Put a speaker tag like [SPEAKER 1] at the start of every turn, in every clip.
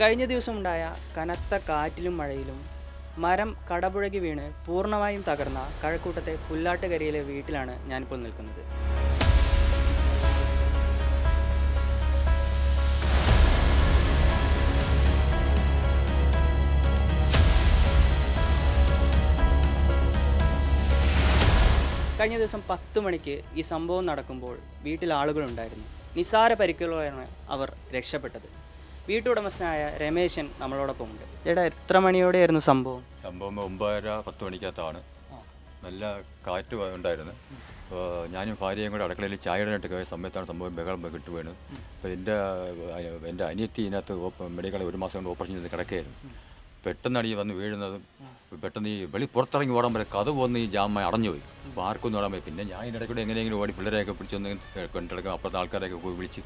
[SPEAKER 1] കഴിഞ്ഞ ദിവസമുണ്ടായ കനത്ത കാറ്റിലും മഴയിലും മരം കടപുഴകി വീണ് പൂർണമായും തകർന്ന കഴക്കൂട്ടത്തെ പുല്ലാട്ടുകരയിലെ വീട്ടിലാണ് ഞാനിപ്പോൾ നിൽക്കുന്നത്. കഴിഞ്ഞ ദിവസം പത്ത് മണിക്ക് ഈ സംഭവം നടക്കുമ്പോൾ വീട്ടിൽ ആളുകളുണ്ടായിരുന്നു. നിസ്സാര പരിക്കുകളാണ് അവർ രക്ഷപ്പെട്ടത്. വീട്ടുടമസ്ഥനായ രമേശൻ നമ്മളോടൊപ്പം ഉണ്ട്. ചേട്ടാ എത്ര മണിയോടെ ആയിരുന്നു സംഭവം?
[SPEAKER 2] സംഭവം ഒമ്പതര പത്ത് മണിക്കകത്താണ്. നല്ല കാറ്റ് ഉണ്ടായിരുന്നു. അപ്പോൾ ഞാനും ഭാര്യയും കൂടെ അടുക്കളയിൽ ചായ ഇടാനായിട്ട് കയറിയ സമയത്താണ് സംഭവം ബഹളം കിട്ടു വീണ് അപ്പോൾ എന്റെ എന്റെ അനിയത്തി ഇതിനകത്ത് മെഡിക്കൽ ഒരു മാസം കൊണ്ട് ഓപ്പറേഷൻ ചെയ്ത് കിടക്കുകയായിരുന്നു. പെട്ടെന്നാണ് ഈ വന്ന് വീഴുന്നതും പെട്ടെന്ന് ഈ വെളി പുറത്തിറങ്ങി ഓടാൻ പോലെ കഥ വന്ന് ഈ ജാമ അടഞ്ഞു പോയി. അപ്പോൾ ആർക്കൊന്നും ഓടാൻ പോയി പിന്നെ ഞാൻ ഇതിന്റെ കൂടെ എങ്ങനെയെങ്കിലും ഓടി പിള്ളേരെയൊക്കെ പിടിച്ചൊന്ന് കൊണ്ടെടുക്കും അപ്പുറത്തെ ആൾക്കാരെയൊക്കെ പോയി വിളിച്ച്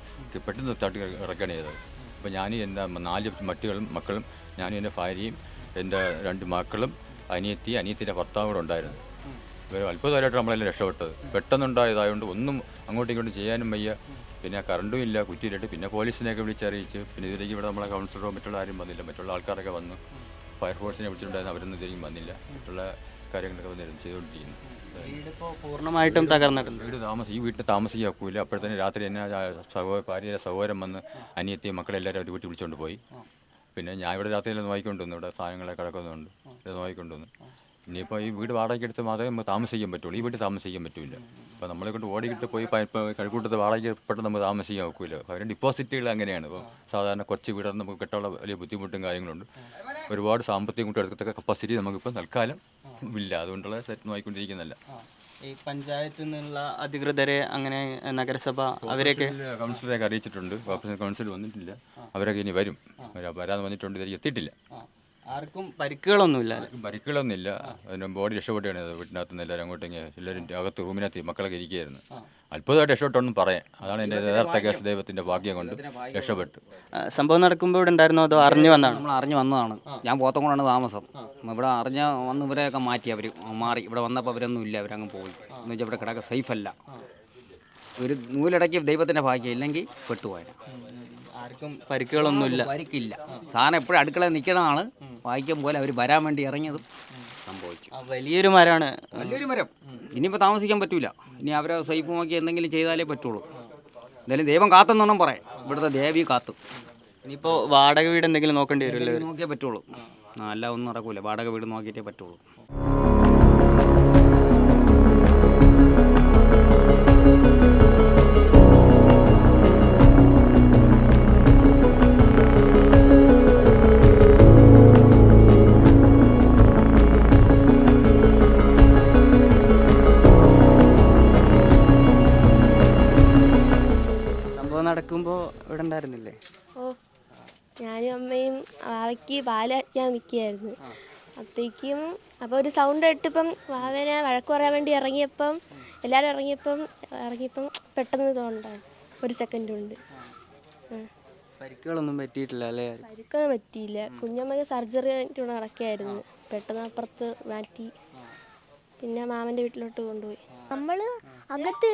[SPEAKER 2] പെട്ടെന്ന് തട്ടി ഇറക്കുകയാണ് ചെയ്തത്. അപ്പോൾ ഞാൻ എന്റെ നാല് മട്ടികളും മക്കളും ഞാനും എന്റെ ഭാര്യയും എന്റെ രണ്ട് മക്കളും അനിയത്തി അനിയത്തിന്റെ ഭർത്താവ് കൂടെ ഉണ്ടായിരുന്നു. ഇവർ അത്ഭുതമായിട്ട് നമ്മളെല്ലാം രക്ഷപ്പെട്ടത്. പെട്ടെന്നുണ്ടായതായതുകൊണ്ട് ഒന്നും അങ്ങോട്ടും ഇങ്ങോട്ടും ചെയ്യാനും വയ്യ. പിന്നെ കറണ്ടും ഇല്ല കുറ്റിയിലിട്ട് പിന്നെ പോലീസിനെയൊക്കെ വിളിച്ചറിയിച്ച് പിന്നെ ഇതിലേക്ക് ഇവിടെ നമ്മളെ കൗൺസിലറോ മറ്റുള്ള ആരും വന്നില്ല. മറ്റുള്ള ആൾക്കാരൊക്കെ വന്നു. ഫയർഫോഴ്സിനെ വിളിച്ചിട്ടുണ്ടായിരുന്നു അവരൊന്നും ഇതിലേക്ക് വന്നില്ല. മറ്റുള്ള കാര്യങ്ങളൊക്കെ വന്നിരുന്നു ചെയ്തുകൊണ്ടിരിക്കുന്നു.
[SPEAKER 1] വീടിപ്പോൾ പൂർണമായിട്ടും തകർന്നിട്ടുണ്ട്
[SPEAKER 2] വീട് താമസം ഈ വീട്ടിൽ താമസിക്കാൻ ഒക്കില്ല അപ്പോഴത്തേന് രാത്രി എന്നെ സഹോ ഭാര്യയുടെ സഹോദരൻ വന്ന് അനിയത്തി മക്കളെല്ലാവരും ഒരു വീട്ടിൽ വിളിച്ചുകൊണ്ട് പോയി. പിന്നെ ഞാൻ ഇവിടെ രാത്രിയിൽ നോക്കിക്കൊണ്ടുവന്നു ഇവിടെ സാധനങ്ങളൊക്കെ കിടക്കുന്നുണ്ട്. ഇത് നോക്കിക്കൊണ്ടുവന്നു ഇനിയിപ്പോൾ ഈ വീട് വാടകയ്ക്ക് എടുത്ത് മാത്രമേ നമുക്ക് താമസിക്കാൻ പറ്റുള്ളൂ. ഈ വീട്ടിൽ താമസിക്കാൻ പറ്റില്ല അപ്പോൾ നമ്മളെ കൊണ്ട് ഓടിക്കിട്ട് പോയി കഴിക്കൂട്ടത്ത് ഇപ്പോൾ കഴുക്കൂട്ടത്ത് വാടകയ്ക്ക് പെട്ടെന്ന് നമുക്ക് താമസിക്കാൻ ഒക്കില്ല അവരുടെ ഡിപ്പോസിറ്റുകൾ അങ്ങനെയാണ്. ഇപ്പോൾ സാധാരണ കൊച്ചു വീടാണ് നമുക്ക് കിട്ടാനുള്ള വലിയ ബുദ്ധിമുട്ടും കാര്യങ്ങളുണ്ട്. ഒരുപാട് സാമ്പത്തികം കൊണ്ട് എടുക്കത്തക്ക കപ്പാസിറ്റി നമുക്കിപ്പോൾ തൽക്കാലം ഇല്ല. അതുകൊണ്ടുള്ള സെറ്റ്
[SPEAKER 1] ഈ പഞ്ചായത്തിൽ നിന്നുള്ള അധികൃതരെ അങ്ങനെ നഗരസഭ അവരെയൊക്കെ
[SPEAKER 2] കൗൺസിലറെയൊക്കെ അറിയിച്ചിട്ടുണ്ട്. കൗൺസിലർ കൗൺസിൽ വന്നിട്ടില്ല. അവരൊക്കെ ഇനി വരും. വരാന്ന് വരാതെ വന്നിട്ടുണ്ട് എത്തിയിട്ടില്ല.
[SPEAKER 1] ആർക്കും പരിക്കുകളൊന്നുമില്ല.
[SPEAKER 2] ആർക്കും പരിക്കുകളൊന്നുമില്ല. അതിന് ബോഡി രക്ഷപ്പെട്ടാണ്. വീട്ടിനകത്ത് നിന്ന് എല്ലാവരും അങ്ങോട്ടും എല്ലാവരും അകത്ത് റൂമിനകത്ത് മക്കളൊക്കെ ഇരിക്കുകയായിരുന്നു. അത്ഭുതമായിട്ട് രക്ഷപ്പെട്ടൊന്നും പറയാം. അതാണ് എന്റെ യഥാർത്ഥ കേസ് ദൈവത്തിന്റെ ഭാഗ്യം കൊണ്ട് രക്ഷപ്പെട്ടു.
[SPEAKER 1] സംഭവം നടക്കുമ്പോൾ ഇവിടെ ഉണ്ടായിരുന്നോ അതോ അറിഞ്ഞു വന്നതാണ്?
[SPEAKER 3] നമ്മൾ അറിഞ്ഞു വന്നതാണ്. ഞാൻ പോത്തങ്കോടാണ് താമസം. ഇവിടെ അറിഞ്ഞ വന്ന് ഇവരെയൊക്കെ മാറ്റി. അവർ മാറി. ഇവിടെ വന്നപ്പോൾ അവരൊന്നും ഇല്ല. അവരങ്ങ് പോയി. എന്ന് വെച്ചാൽ ഇവിടെ കിടക്ക സേഫ് അല്ല. ഒരു നൂലിടയ്ക്ക് ദൈവത്തിന്റെ ഭാഗ്യം ഇല്ലെങ്കിൽ പെട്ടുപോയ
[SPEAKER 1] ആർക്കും പരിക്കുകളൊന്നുമില്ല.
[SPEAKER 3] പരിക്കില്ല. സാധനം എപ്പോഴും അടുക്കളയിൽ നിൽക്കണതാണ്. വായിക്കും പോലെ അവർ വരാൻ വേണ്ടി ഇറങ്ങിയതും സംഭവിച്ചു.
[SPEAKER 1] ആ, വലിയൊരു മരമാണ്
[SPEAKER 3] വലിയൊരു മരം. ഇനിയിപ്പോൾ താമസിക്കാൻ പറ്റൂല. ഇനി അവരെ സേഫ് നോക്കി എന്തെങ്കിലും ചെയ്താലേ പറ്റുള്ളൂ. എന്തായാലും ദൈവം കാത്തെന്നൊന്നും പറയാം. ഇവിടുത്തെ ദേവി കാത്തു.
[SPEAKER 1] ഇനിയിപ്പോൾ വാടക വീട് എന്തെങ്കിലും നോക്കേണ്ടി വരുമല്ലോ
[SPEAKER 3] നോക്കിയേ പറ്റുള്ളൂ. ആ, അല്ല ഒന്നും നടക്കൂല. വാടക വീട് നോക്കിയിട്ടേ പറ്റുള്ളൂ.
[SPEAKER 1] നടക്കുമ്പോൾ ഇവിടെ ഉണ്ടായിരുന്നില്ലേ?
[SPEAKER 4] ഓ ഞാനും അമ്മയും വാവയ്ക്ക് പാൽ വയ്ക്കാൻ നിൽക്കുകയായിരുന്നു. അപ്പോഴേക്കും അപ്പോൾ ഒരു സൗണ്ട് കേട്ടിപ്പം വാവനെ വഴക്ക് പറയാൻ വേണ്ടി ഇറങ്ങിയപ്പം എല്ലാവരും ഇറങ്ങിയപ്പം ഇറങ്ങിയപ്പം പെട്ടെന്ന് തോണ്ടായി ഒരു സെക്കൻഡ് കൊണ്ട്
[SPEAKER 1] പരിക്കുകളൊന്നും പറ്റിയിട്ടില്ല അല്ലേ?
[SPEAKER 4] പരിക്കൊന്നും പറ്റിയില്ല. കുഞ്ഞമ്മക്ക് സർജറി കഴിഞ്ഞിട്ട് നടക്കുകയായിരുന്നു. പെട്ടെന്ന് അപ്പുറത്ത് മാറ്റി. പിന്നെ മാമന്റെ വീട്ടിലോട്ട് കൊണ്ടുപോയി.
[SPEAKER 5] നമ്മൾ അകത്ത്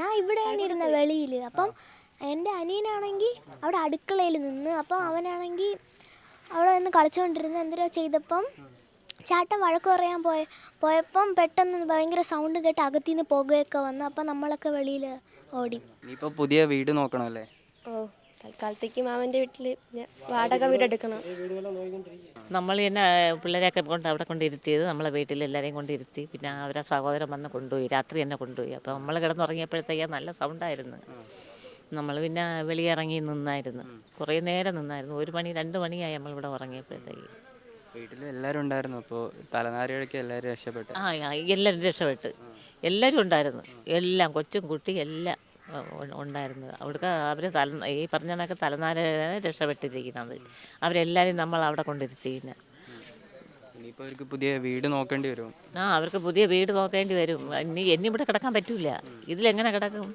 [SPEAKER 5] ഞാൻ ഇവിടെയാണ് ഇരുന്ന വെളിയിൽ അപ്പം എന്റെ അനിയനാണെങ്കിൽ അവിടെ അടുക്കളയിൽ നിന്ന് അപ്പം അവനാണെങ്കിൽ അവിടെ നിന്ന് കളിച്ചുകൊണ്ടിരുന്ന് എന്തോ ചെയ്തപ്പം ചേട്ടൻ വഴക്ക് പറയാൻ പോയ പോയപ്പം പെട്ടെന്ന് ഭയങ്കര സൗണ്ട് കേട്ട് അകത്തു നിന്ന് പുകയൊക്കെ വന്നു അപ്പം നമ്മളൊക്കെ വെളിയിൽ ഓടി.
[SPEAKER 1] ഇപ്പോൾ പുതിയ വീട് നോക്കണമല്ലേ?
[SPEAKER 4] ഓ തൽക്കാലത്തേക്ക് മാമന്റെ വീട്ടിൽ പിന്നെ വാടക വീട് എടുക്കണം.
[SPEAKER 6] നമ്മൾ തന്നെ പിള്ളേരെയൊക്കെ കൊണ്ട് അവിടെ കൊണ്ടിരുത്തിയത് നമ്മളെ വീട്ടിൽ എല്ലാവരെയും കൊണ്ടിരുത്തി. പിന്നെ അവരെ സഹോദരൻ വന്ന് കൊണ്ടുപോയി രാത്രി തന്നെ കൊണ്ടുപോയി. അപ്പോൾ നമ്മൾ കിടന്നുറങ്ങിയപ്പോഴത്തേക്ക് നല്ല സൗണ്ടായിരുന്നു നമ്മൾ പിന്നെ വെളിയിറങ്ങി നിന്നായിരുന്നു. കുറേ നേരം നിന്നായിരുന്നു. ഒരു മണി രണ്ട് മണിയായി നമ്മളിവിടെ ഉറങ്ങിയപ്പോഴത്തേക്ക്.
[SPEAKER 1] വീട്ടിൽ എല്ലാവരും ഉണ്ടായിരുന്നു. അപ്പോൾ തലനാരിഴയ്ക്ക് എല്ലാവരും രക്ഷപ്പെട്ടു.
[SPEAKER 6] ആ ആ, എല്ലാവരും രക്ഷപ്പെട്ട്. എല്ലാവരും ഉണ്ടായിരുന്നു. എല്ലാം കൊച്ചും കുട്ടി എല്ലാം ഉ- ഉണ്ടായിരുന്നു. അവിടുത്തെ അവർ തല ഈ പറഞ്ഞ കണക്ക് തലനാര രക്ഷപ്പെട്ടിരിക്കുന്നത്. അവരെല്ലാവരും നമ്മൾ അവിടെ കൊണ്ടിരുത്തി പിന്നെ
[SPEAKER 1] ഇനിയിപ്പോൾ അവർക്ക് പുതിയ വീട് നോക്കേണ്ടി വരും.
[SPEAKER 6] ആ അവർക്ക് പുതിയ വീട് നോക്കേണ്ടി വരും. ഇനി എന്നിവിടെ കിടക്കാൻ പറ്റൂല. ഇതിലെങ്ങനെ കിടക്കും?